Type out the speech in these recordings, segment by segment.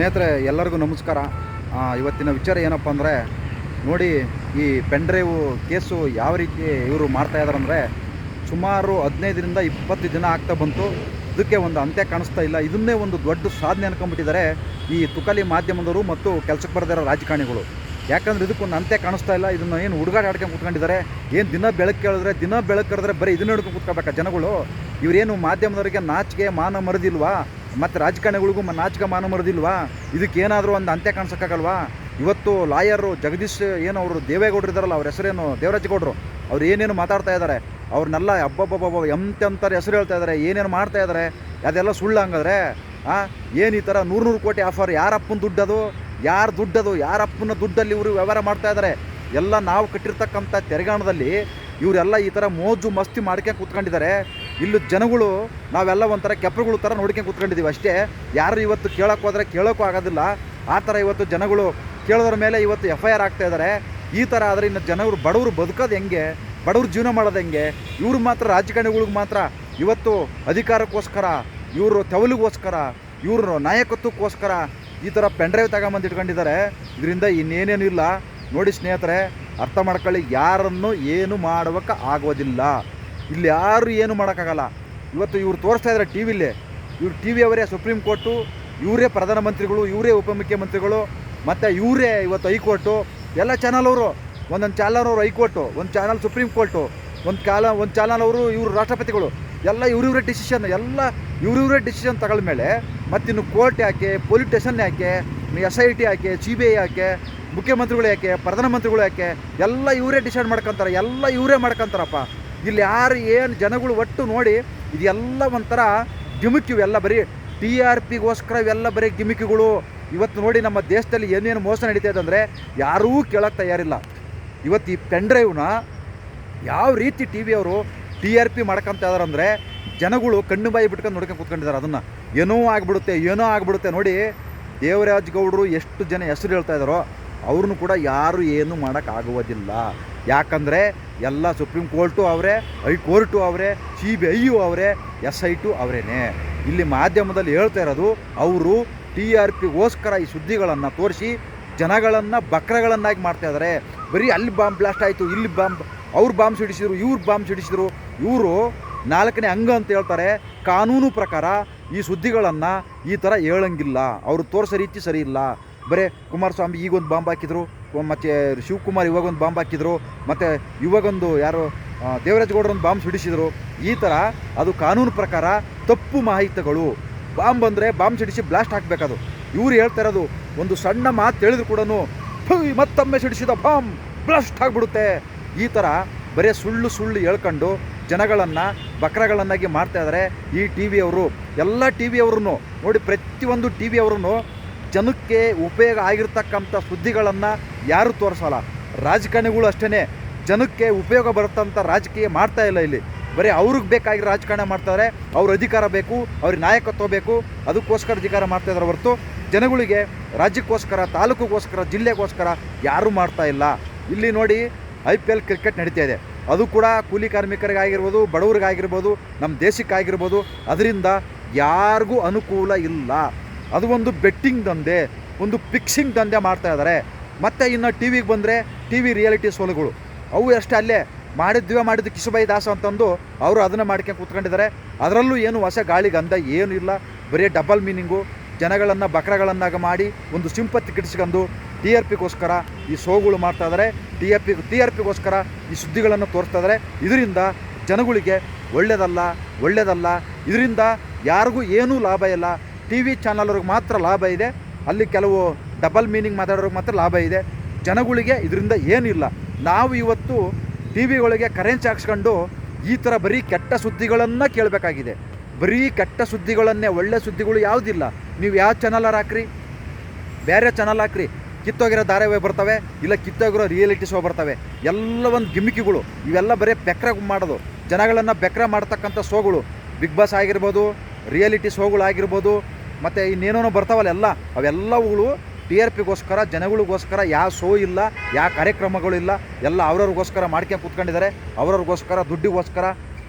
ಸ್ನೇಹಿತರೆ, ಎಲ್ಲರಿಗೂ ನಮಸ್ಕಾರ. ಇವತ್ತಿನ ವಿಚಾರ ಏನಪ್ಪ ಅಂದರೆ, ನೋಡಿ ಈ ಪೆನ್ ಡ್ರೈವ್ ಕೇಸು ಯಾವ ರೀತಿ ಇವರು ಮಾಡ್ತಾ ಇದ್ದಾರೆ ಅಂದರೆ, ಸುಮಾರು ಹದಿನೈದರಿಂದ ಇಪ್ಪತ್ತು ದಿನ ಆಗ್ತಾ ಬಂತು. ಇದಕ್ಕೆ ಒಂದು ಅಂತ್ಯ ಕಾಣಿಸ್ತಾ ಇಲ್ಲ. ಇದನ್ನೇ ಒಂದು ದೊಡ್ಡ ಸಾಧನೆ ಅನ್ಕೊಂಡ್ಬಿಟ್ಟಿದ್ದಾರೆ ಈ ತುಕಲಿ ಮಾಧ್ಯಮದವರು ಮತ್ತು ಕೆಲಸಕ್ಕೆ ಬರೆದಿರೋ ರಾಜಕಾರಣಿಗಳು. ಯಾಕಂದ್ರೆ ಇದಕ್ಕೊಂದು ಅಂತ್ಯ ಕಾಣಿಸ್ತಾ ಇಲ್ಲ. ಇದನ್ನು ಏನು ಹುಡುಗಾಟ ಆಡ್ಕೊಂಡು ಕುತ್ಕೊಂಡಿದ್ದಾರೆ. ಏನು ದಿನ ಬೆಳಕು ಕೇಳಿದ್ರೆ, ದಿನ ಬೆಳಕು ಕರೆದ್ರೆ ಬರೀ ಇದನ್ನ ಹಿಡ್ಕೊಂಡು ಕೂತ್ಕೋಬೇಕಾ ಜನಗಳು? ಇವರೇನು ಮಾಧ್ಯಮದವರಿಗೆ ನಾಚಿಕೆ, ಮಾನ ಮರದಿಲ್ವಾ? ಮತ್ತು ರಾಜಕಾರಣಿಗಳಿಗೂ ನಾಚಿಕೆ ಮಾನ ಮರದಿಲ್ವಾ? ಇದಕ್ಕೆ ಏನಾದರೂ ಒಂದು ಅಂತ್ಯ ಕಾಣಿಸೋಕ್ಕಾಗಲ್ವಾ? ಇವತ್ತು ಲಾಯರು ಜಗದೀಶ್ ಏನು ಅವರು ದೇವೇಗೌಡರು ಇದ್ದಾರಲ್ಲ, ಅವ್ರ ಹೆಸರೇನು ದೇವರಾಜ್ ಗೌಡರು, ಅವ್ರು ಏನೇನು ಮಾತಾಡ್ತಾ ಇದ್ದಾರೆ, ಅವ್ರನ್ನೆಲ್ಲ ಹಬ್ಬಬ್ಬಬ್ಬ ಎಂತೆಂಥರ ಹೆಸರು ಹೇಳ್ತಾ ಇದ್ದಾರೆ, ಏನೇನು ಮಾಡ್ತಾ ಇದ್ದಾರೆ, ಅದೆಲ್ಲ ಸುಳ್ಳು ಹಂಗಾದ್ರೆ, ಆ? ಏನು ಈ ಥರ ನೂರು ನೂರು ಕೋಟಿ ಆಫರ್ ಯಾರಪ್ಪನ ದುಡ್ಡದು ಯಾರು ದುಡ್ಡದು ಯಾರಪ್ಪನ ದುಡ್ಡಲ್ಲಿ ಇವರು ವ್ಯವಹಾರ ಮಾಡ್ತಾ ಇದ್ದಾರೆ? ಎಲ್ಲ ನಾವು ಕಟ್ಟಿರ್ತಕ್ಕಂಥ ತೆರೆಗಾಣದಲ್ಲಿ ಇವರೆಲ್ಲ ಈ ಥರ ಮೋಜು ಮಸ್ತಿ ಮಾಡ್ಕೊಂಡು ಕೂತ್ಕೊಂಡಿದ್ದಾರೆ. ಇಲ್ಲಿ ಜನಗಳು ನಾವೆಲ್ಲ ಒಂಥರ ಕೆಪ್ಪರುಗಳ ಥರ ನೋಡ್ಕೊಂಡು ಕೂತ್ಕೊಂಡಿದ್ದೀವಿ ಅಷ್ಟೇ. ಯಾರು ಇವತ್ತು ಕೇಳೋಕೆ ಹೋದರೆ ಕೇಳೋಕ್ಕೂ ಆಗೋದಿಲ್ಲ. ಆ ಥರ ಇವತ್ತು ಜನಗಳು ಕೇಳೋದ್ರ ಮೇಲೆ ಇವತ್ತು ಎಫ್ ಐ ಆರ್ ಆಗ್ತಾ ಇದ್ದಾರೆ ಈ ಥರ ಆದರೆ ಇನ್ನು ಜನಗಳು ಬಡವರು ಬದುಕೋದು ಹೆಂಗೆ? ಬಡವ್ರು ಜೀವನ ಮಾಡೋದು ಹೆಂಗೆ? ಇವ್ರು ಮಾತ್ರ ರಾಜಕಾರಣಿಗಳಿಗೆ ಮಾತ್ರ ಇವತ್ತು ಅಧಿಕಾರಕ್ಕೋಸ್ಕರ, ಇವರು ತೆವಲಿಗೋಸ್ಕರ, ಇವರು ನಾಯಕತ್ವಕ್ಕೋಸ್ಕರ ಈ ಥರ ಪೆಂಡ್ರೈವ್ ತಗೊಂಬಂದು ಇಟ್ಕೊಂಡಿದ್ದಾರೆ. ಇದರಿಂದ ಇನ್ನೇನೇನು ಇಲ್ಲ. ನೋಡಿ ಸ್ನೇಹಿತರೆ, ಅರ್ಥ ಮಾಡ್ಕೊಳ್ಳಿ, ಯಾರನ್ನು ಏನು ಮಾಡೋಕ್ಕೆ ಆಗೋದಿಲ್ಲ. ಇಲ್ಲಿ ಯಾರು ಏನು ಮಾಡೋಕ್ಕಾಗಲ್ಲ. ಇವತ್ತು ಇವ್ರು ತೋರಿಸ್ತಾ ಇದ್ದಾರೆ ಟಿ ವಿಲಿ ಇವ್ರು ಟಿ ವಿ ಅವರೇ ಸುಪ್ರೀಂ ಕೋರ್ಟು ಇವರೇ ಪ್ರಧಾನಮಂತ್ರಿಗಳು, ಇವರೇ ಉಪಮುಖ್ಯಮಂತ್ರಿಗಳು, ಮತ್ತು ಇವರೇ ಇವತ್ತು ಹೈಕೋರ್ಟು. ಎಲ್ಲ ಚಾನಲ್ ಅವರು. ಒಂದೊಂದು ಚಾನಲ್ ಅವರು ಹೈಕೋರ್ಟು, ಒಂದು ಚಾನಲ್ ಸುಪ್ರೀಂ ಕೋರ್ಟು ಒಂದು ಕಾಲ, ಒಂದು ಚಾನಲ್ ಅವರು ಇವರು ರಾಷ್ಟ್ರಪತಿಗಳು. ಎಲ್ಲ ಇವ್ರಿವ್ರೇ ಡಿಸಿಷನ್ ಎಲ್ಲ ಇವ್ರಿವ್ರೇ ಡಿಸಿಷನ್ ತಗೊಳ್ಳ ಮೇಲೆ ಮತ್ತಿನ್ನು ಕೋರ್ಟ್ ಯಾಕೆ ಪೊಲೀಸ್ ಸ್ಟೇಷನ್ ಯಾಕೆ ಎಸ್ ಐ ಟಿ ಯಾಕೆ ಸಿ ಬಿ ಐ ಯಾಕೆ, ಮುಖ್ಯಮಂತ್ರಿಗಳು ಯಾಕೆ, ಪ್ರಧಾನಮಂತ್ರಿಗಳು ಯಾಕೆ, ಎಲ್ಲ ಇವರೇ ಡಿಸೈಡ್ ಮಾಡ್ಕೊತಾರೆ, ಎಲ್ಲ ಇವರೇ ಮಾಡ್ಕೊತಾರಪ್ಪ. ಇಲ್ಲಿ ಯಾರು ಏನು ಜನಗಳು ಒಟ್ಟು ನೋಡಿ, ಇದೆಲ್ಲ ಒಂಥರ ಗಿಮಿಕ್ ಇವೆಲ್ಲ ಬರೀ ಟಿ ಆರ್ ಪಿಗೋಸ್ಕರ ಇವೆಲ್ಲ ಬರೀ ಗಿಮಿಕಿಗಳು. ಇವತ್ತು ನೋಡಿ ನಮ್ಮ ದೇಶದಲ್ಲಿ ಏನೇನು ಮೋಸ ನಡೀತಾ ಇದೆ ಅಂದರೆ ಯಾರೂ ಕೇಳೋಕ್ಕೆ ತಯಾರಿಲ್ಲ. ಇವತ್ತು ಈ ಪೆನ್ಡ್ರೈವ್ನ ಯಾವ ರೀತಿ ಟಿ ವಿ ಅವರು ಟಿ ಆರ್ ಪಿ ಮಾಡ್ಕೊಂತ ಇದಾರೆ ಅಂದರೆ ಜನಗಳು ಕಣ್ಣು ಬಾಯಿ ಬಿಟ್ಕೊಂಡು ನೋಡ್ಕೊಂಡು ಕೂತ್ಕೊಂಡಿದ್ದಾರೆ ಅದನ್ನು. ಏನೋ ಆಗಿಬಿಡುತ್ತೆ ಏನೋ ಆಗಿಬಿಡುತ್ತೆ ನೋಡಿ ದೇವರಾಜ್ ಗೌಡರು ಎಷ್ಟು ಜನ ಹೆಸರು ಹೇಳ್ತಾ ಇದ್ದಾರೋ ಅವ್ರನ್ನೂ ಕೂಡ ಯಾರು ಏನು ಮಾಡೋಕ್ಕಾಗುವುದಿಲ್ಲ. ಯಾಕಂದರೆ ಎಲ್ಲ ಸುಪ್ರೀಂ ಕೋರ್ಟು ಅವರೇ ಹೈಕೋರ್ಟು ಅವರೇ ಸಿ ಬಿ ಐಯು ಅವರೇ ಎಸ್ ಐ ಟು ಅವರೇನೆ. ಇಲ್ಲಿ ಮಾಧ್ಯಮದಲ್ಲಿ ಹೇಳ್ತಾ ಇರೋದು, ಅವರು ಟಿ ಆರ್ ಪಿಗೋಸ್ಕರ ಈ ಸುದ್ದಿಗಳನ್ನು ತೋರಿಸಿ, ಜನಗಳನ್ನು ಬಕ್ರಗಳನ್ನಾಗಿ ಮಾಡ್ತಾ ಇದ್ದಾರೆ ಬರೀ ಅಲ್ಲಿ ಬಾಂಬ್ ಬ್ಲಾಸ್ಟ್ ಆಯಿತು, ಇಲ್ಲಿ ಬಾಂಬ್, ಅವ್ರು ಬಾಂಬ್ ಸಿಡಿಸಿದ್ರು, ಇವ್ರು ಬಾಂಬ್ ಸಿಡಿಸಿದ್ರು. ಇವರು ನಾಲ್ಕನೇ ಅಂಗ ಅಂತ ಹೇಳ್ತಾರೆ, ಕಾನೂನು ಪ್ರಕಾರ ಈ ಸುದ್ದಿಗಳನ್ನು ಈ ಥರ ಹೇಳಂಗಿಲ್ಲ. ಅವರು ತೋರಿಸೋ ರೀತಿ ಸರಿ ಬರೀ ಕುಮಾರಸ್ವಾಮಿ ಈಗೊಂದು ಬಾಂಬ್ ಹಾಕಿದ್ರು ಮತ್ತು ಶಿವಕುಮಾರ್ ಇವಾಗೊಂದು ಬಾಂಬ್ ಹಾಕಿದ್ರು, ಮತ್ತು ಇವಾಗೊಂದು ಯಾರು ದೇವರಾಜ್ ದೇವರಾಜ್ ಗೌಡರೊಂದು ಬಾಂಬ್ ಸಿಡಿಸಿದ್ರು, ಈ ಥರ ಅದು ಕಾನೂನು ಪ್ರಕಾರ ತಪ್ಪು ಮಾಹಿತಿಗಳು. ಬಾಂಬ್ ಅಂದರೆ ಬಾಂಬ್ ಸಿಡಿಸಿ ಬ್ಲಾಸ್ಟ್ ಹಾಕಬೇಕದು. ಇವ್ರು ಹೇಳ್ತಾ ಇರೋದು, ಒಂದು ಸಣ್ಣ ಮಾತು ಹೇಳಿದ್ರು ಕೂಡ ಮತ್ತೊಮ್ಮೆ ಸಿಡಿಸಿದ ಬಾಂಬ್ ಬ್ಲಾಸ್ಟ್ ಆಗಿಬಿಡುತ್ತೆ. ಈ ಥರ ಬರೀ ಸುಳ್ಳು ಸುಳ್ಳು ಹೇಳ್ಕೊಂಡು ಜನಗಳನ್ನು ಬಕ್ರಗಳನ್ನಾಗಿ ಮಾಡ್ತಾ ಇದ್ದಾರೆ ಈ ಟಿ ವಿಯವರು ಎಲ್ಲ ಟಿ ವಿಯವ್ರೂ ನೋಡಿ ಪ್ರತಿಯೊಂದು ಟಿ ವಿಯವ್ರೂ ಜನಕ್ಕೆ ಉಪಯೋಗ ಆಗಿರ್ತಕ್ಕಂಥ ಸುದ್ದಿಗಳನ್ನು ಯಾರು ತೋರಿಸೋಲ್ಲ. ರಾಜಕಾರಣಿಗಳು ಅಷ್ಟೇ ಜನಕ್ಕೆ ಉಪಯೋಗ ಬರುತ್ತಂಥ ರಾಜಕೀಯ ಮಾಡ್ತಾ ಇಲ್ಲ ಇಲ್ಲಿ. ಬರೀ ಅವ್ರಿಗೆ ಬೇಕಾಗಿ ರಾಜಕಾರಣ ಮಾಡ್ತಾರೆ, ಅವ್ರ ಅಧಿಕಾರ ಬೇಕು, ಅವ್ರ ನಾಯಕತ್ವ ಬೇಕು, ಅದಕ್ಕೋಸ್ಕರ ಅಧಿಕಾರ ಮಾಡ್ತಾ ಇದ್ದಾರೆ ಹೊರತು ಜನಗಳಿಗೆ ರಾಜ್ಯಕ್ಕೋಸ್ಕರ, ತಾಲೂಕುಗೋಸ್ಕರ, ಜಿಲ್ಲೆಗೋಸ್ಕರ ಯಾರೂ ಮಾಡ್ತಾ ಇಲ್ಲ. ಇಲ್ಲಿ ನೋಡಿ ಐ ಪಿ ಎಲ್ ಕ್ರಿಕೆಟ್ ನಡೀತಾ ಇದೆ. ಅದು ಕೂಡ ಕೂಲಿ ಕಾರ್ಮಿಕರಿಗಾಗಿರ್ಬೋದು, ಬಡವರಿಗಾಗಿರ್ಬೋದು ನಮ್ಮ ದೇಶಕ್ಕಾಗಿರ್ಬೋದು, ಅದರಿಂದ ಯಾರಿಗೂ ಅನುಕೂಲ ಇಲ್ಲ. ಅದು ಒಂದು ಬೆಟ್ಟಿಂಗ್ ದಂಧೆ, ಒಂದು ಫಿಕ್ಸಿಂಗ್ ದಂಧೆ ಮಾಡ್ತಾ ಇದ್ದಾರೆ ಮತ್ತು ಇನ್ನು ಟಿ ವಿಗೆ ಬಂದರೆ ಟಿ ವಿ ರಿಯಾಲಿಟಿ ಸೋಲುಗಳು ಅವು ಅಷ್ಟೇ ಅಲ್ಲೇ ಮಾಡಿದ್ವಿ ಮಾಡಿದ್ದು ಕಿಸುಬಾಯಿ ದಾಸ ಅಂತಂದು ಅವರು ಅದನ್ನು ಮಾಡ್ಕೊಂಡು ಕೂತ್ಕೊಂಡಿದ್ದಾರೆ ಅದರಲ್ಲೂ ಏನು ಹೊಸ ಗಾಳಿ ಗಂಧ ಏನೂ ಇಲ್ಲ. ಬರೀ ಡಬಲ್ ಮೀನಿಂಗು ಜನಗಳನ್ನು ಬಕ್ರಗಳನ್ನಾಗ ಮಾಡಿ ಒಂದು ಸಿಂಪತ್ತಿ ಕಿಡಿಸ್ಕೊಂಡು ಟಿ ಆರ್ ಪಿಗೋಸ್ಕರ ಈ ಶೋಗಳು ಮಾಡ್ತಾ ಇದ್ದಾರೆ T R P T R ಪಿಗೋಸ್ಕರ ಈ ಸುದ್ದಿಗಳನ್ನು ತೋರಿಸ್ತಾ ಇದ್ದಾರೆ ಇದರಿಂದ ಜನಗಳಿಗೆ ಒಳ್ಳೆಯದಲ್ಲ ಒಳ್ಳೆಯದಲ್ಲ ಇದರಿಂದ ಯಾರಿಗೂ ಏನೂ ಲಾಭ ಇಲ್ಲ. ಟಿ ವಿ ಚಾನಲ್ರಿಗೆ ಮಾತ್ರ ಲಾಭ ಇದೆ. ಅಲ್ಲಿ ಕೆಲವು ಡಬಲ್ ಮೀನಿಂಗ್ ಮಾತಾಡೋರಿಗೆ ಮಾತ್ರ ಲಾಭ ಇದೆ. ಜನಗಳಿಗೆ ಇದರಿಂದ ಏನಿಲ್ಲ. ನಾವು ಇವತ್ತು ಟಿ ವಿಗಳಿಗೆ ಕರೆನ್ಸಿ ಹಾಕ್ಸ್ಕೊಂಡು ಈ ಥರ ಬರೀ ಕೆಟ್ಟ ಸುದ್ದಿಗಳನ್ನು ಕೇಳಬೇಕಾಗಿದೆ. ಬರೀ ಕೆಟ್ಟ ಸುದ್ದಿಗಳನ್ನೇ ಒಳ್ಳೆ ಸುದ್ದಿಗಳು ಯಾವುದಿಲ್ಲ. ನೀವು ಯಾವ ಚಾನಲರ್ ಹಾಕ್ರಿ? ಬೇರೆ ಚಾನಲ್ ಹಾಕ್ರಿ. ಕಿತ್ತೋಗಿರೋ ಧಾರಾವಾಹಿ ಬರ್ತವೆ, ಇಲ್ಲ ಕಿತ್ತೋಗಿರೋ ರಿಯಾಲಿಟಿ ಶೋ ಬರ್ತವೆ. ಎಲ್ಲ ಒಂದು ಗಿಮಿಕಿಗಳು. ಇವೆಲ್ಲ ಬರೀ ಬೆಕ್ರ ಮಾಡೋದು. ಜನಗಳನ್ನು ಬೆಕ್ರ ಮಾಡ್ತಕ್ಕಂಥ ಶೋಗಳು. ಬಿಗ್ ಬಾಸ್ ಆಗಿರ್ಬೋದು, ರಿಯಾಲಿಟಿ ಶೋಗಳು ಆಗಿರ್ಬೋದು ಮತ್ತು ಇನ್ನೇನೋ ಬರ್ತಾವಲ್ಲ ಎಲ್ಲ, ಅವೆಲ್ಲವುಗಳು ಟಿ ಆರ್ ಪಿಗೋಸ್ಕರ, ಜನಗಳಿಗೋಸ್ಕರ ಯಾವ ಶೋ ಇಲ್ಲ ಯಾವ ಕಾರ್ಯಕ್ರಮಗಳು ಇಲ್ಲ, ಎಲ್ಲ ಅವ್ರವ್ರಿಗೋಸ್ಕರ ಮಾಡ್ಕೊಂಡು ಕೂತ್ಕೊಂಡಿದ್ದಾರೆ. ಅವ್ರವ್ರಿಗೋಸ್ಕರ, ದುಡ್ಡಿಗೋಸ್ಕರ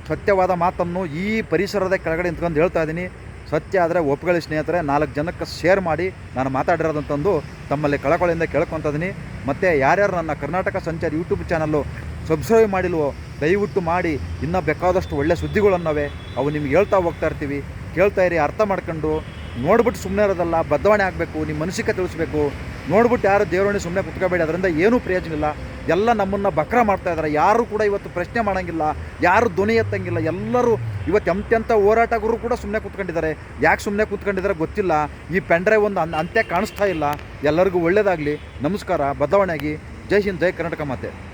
ಸತ್ಯವಾದ ಮಾತನ್ನು ಈ ಪರಿಸರದ ಕೆಳಗಡೆ ನಿಂತ್ಕೊಂಡು ಹೇಳ್ತಾ ಇದ್ದೀನಿ. ಸತ್ಯ ಆದರೆ ಒಪ್ಕೊಳ್ಳಿ ಸ್ನೇಹಿತರೆ, ನಾಲ್ಕು ಜನಕ್ಕೆ ಶೇರ್ ಮಾಡಿ, ನಾನು ಮಾತಾಡಿರೋದಂತಂದು ತಮ್ಮಲ್ಲಿ ಕಳಕಳಿಯಿಂದ ಕೇಳ್ಕೊತಿದ್ದೀನಿ ಮತ್ತು ಯಾರ್ಯಾರು ನನ್ನ ಕರ್ನಾಟಕ ಸಂಚಾರ ಯೂಟ್ಯೂಬ್ ಚಾನಲ್ಲು ಸಬ್ಸ್ಕ್ರೈಬ್ ಮಾಡಿಲ್ವೋ, ದಯವಿಟ್ಟು ಮಾಡಿ, ಇನ್ನೂ ಬೇಕಾದಷ್ಟು ಒಳ್ಳೆಯ ಸುದ್ದಿಗಳನ್ನವೆ ಅವು ನಿಮ್ಗೆ ಹೇಳ್ತಾ ಹೋಗ್ತಾ ಇರ್ತೀವಿ. ಕೇಳ್ತಾ ಇರಿ, ಅರ್ಥ ಮಾಡ್ಕೊಂಡು ನೋಡ್ಬಿಟ್ಟು ಸುಮ್ಮನೆ ಇರೋದಲ್ಲ ಬದಲಾವಣೆ ಆಗಬೇಕು ನಿಮ್ಮ ಮನಸ್ಸಿಗೆ ತಿಳಿಸ್ಬೇಕು. ನೋಡ್ಬಿಟ್ಟು ಯಾರು ದೇವರನ್ನ ಸುಮ್ಮನೆ ಕುತ್ಕೋಬೇಡಿ, ಅದರಿಂದ ಏನೂ ಪ್ರಯೋಜನ ಇಲ್ಲ. ಎಲ್ಲ ನಮ್ಮನ್ನು ಬಕ್ರ ಮಾಡ್ತಾ ಇದ್ದಾರೆ ಯಾರು ಕೂಡ ಇವತ್ತು ಪ್ರಶ್ನೆ ಮಾಡೋಂಗಿಲ್ಲ, ಯಾರು ಧ್ವನಿ ಎತ್ತಂಗಿಲ್ಲ. ಎಲ್ಲರೂ ಇವತ್ತು ಎಂತೆಂಥ ಹೋರಾಟಗಾರರು ಕೂಡ ಸುಮ್ಮನೆ ಕುತ್ಕೊಂಡಿದ್ದಾರೆ. ಯಾಕೆ ಸುಮ್ಮನೆ ಕುತ್ಕೊಂಡಿದ್ದಾರೆ ಗೊತ್ತಿಲ್ಲ. ಈ ಪೆಂಡ್ರೆ ಒಂದು ಅನ್- ಅಂತ್ಯ ಕಾಣಿಸ್ತಾ ಇಲ್ಲ. ಎಲ್ಲರಿಗೂ ಒಳ್ಳೆಯದಾಗಲಿ ನಮಸ್ಕಾರ. ಬದಲಾವಣೆಯಾಗಿ ಜೈ ಹಿಂದ್, ಜೈ ಕರ್ನಾಟಕ ಮಾತೆ.